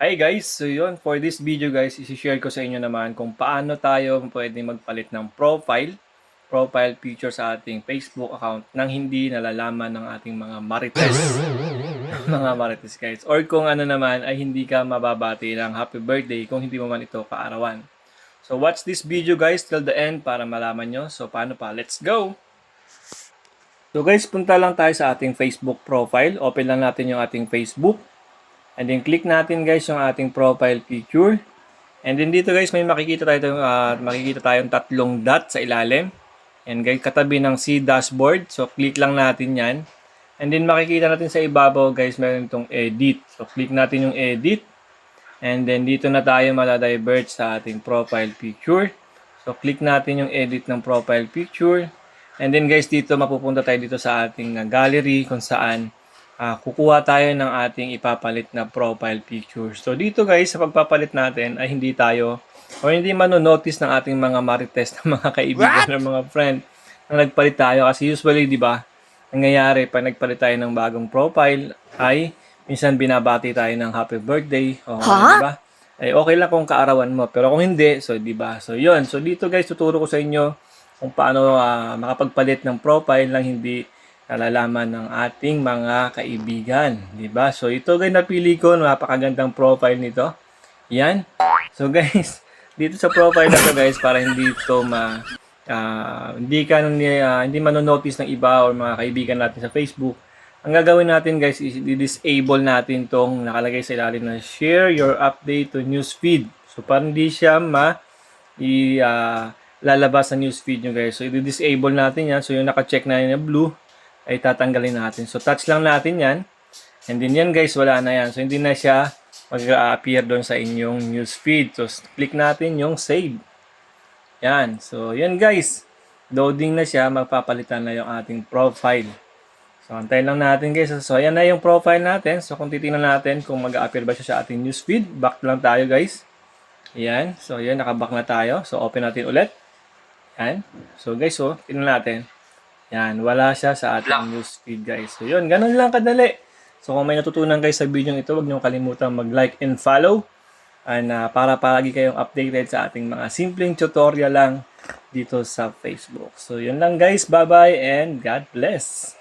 Hi guys! So yun, for this video guys, isi-share ko sa inyo naman kung paano tayo pwede magpalit ng profile, profile picture sa ating Facebook account nang hindi nalalaman ng ating mga marites. mga marites guys. Or kung ano naman ay hindi ka mababati ng happy birthday kung hindi mo man ito kaarawan. So watch this video guys till the end para malaman nyo. So paano pa? Let's go! So guys, punta lang tayo sa ating Facebook profile. Open lang natin yung ating Facebook. And then click natin guys yung ating profile picture. And then dito guys may makikita tayo uh, makikita tayong tatlong dot sa ilalim. And guys katabi ng C dashboard. So click lang natin 'yan. And then makikita natin sa ibabaw guys meron itong edit. So click natin yung edit. And then dito na tayo madadivert sa ating profile picture. So click natin yung edit ng profile picture. And then guys dito mapupunta tayo dito sa ating uh, gallery kung saan uh, kukuha tayo ng ating ipapalit na profile picture. So dito guys, sa pagpapalit natin ay hindi tayo o hindi manonotice ng ating mga marites na mga kaibigan ng mga friend na nagpalit tayo. Kasi usually, di ba, nangyayari pag nagpalit tayo ng bagong profile ay minsan binabati tayo ng happy birthday. O, Ha? di ba? Ay okay lang kung kaarawan mo. Pero kung hindi, so di ba? So yun. So dito guys, tuturo ko sa inyo kung paano ah, makapagpalit ng profile lang hindi nalalaman ng ating mga kaibigan, 'di ba? So ito guys napili ko, napakagandang profile nito. Yan. So guys, dito sa profile na to guys para hindi to ma ah, hindi ka uh, hindi manonotice ng iba or mga kaibigan natin sa Facebook. Ang gagawin natin guys is i-disable natin tong nakalagay sa ilalim na share your update to newsfeed. So para hindi siya ma i ah, lalabas sa newsfeed nyo guys. So i-disable natin yan. So yung naka-check na yun na blue ay tatanggalin natin. So touch lang natin yan. And then yan guys, wala na yan. So hindi na siya mag-appear doon sa inyong newsfeed. So click natin yung save. Yan. So yan guys. Loading na siya. Magpapalitan na yung ating profile. So antayin lang natin guys. So yan na yung profile natin. So kung titingnan natin kung mag-appear ba siya sa ating newsfeed. Back lang tayo guys. Yan. So yan, nakaback na tayo. So open natin ulit. Yan. So guys, so tingnan natin. Yan, wala siya sa ating newsfeed guys. So yun, ganun lang kadali. So kung may natutunan kayo sa video ito, huwag niyo kalimutan mag-like and follow. And uh, para palagi kayong updated sa ating mga simpleng tutorial lang dito sa Facebook. So yun lang guys, bye-bye and God bless.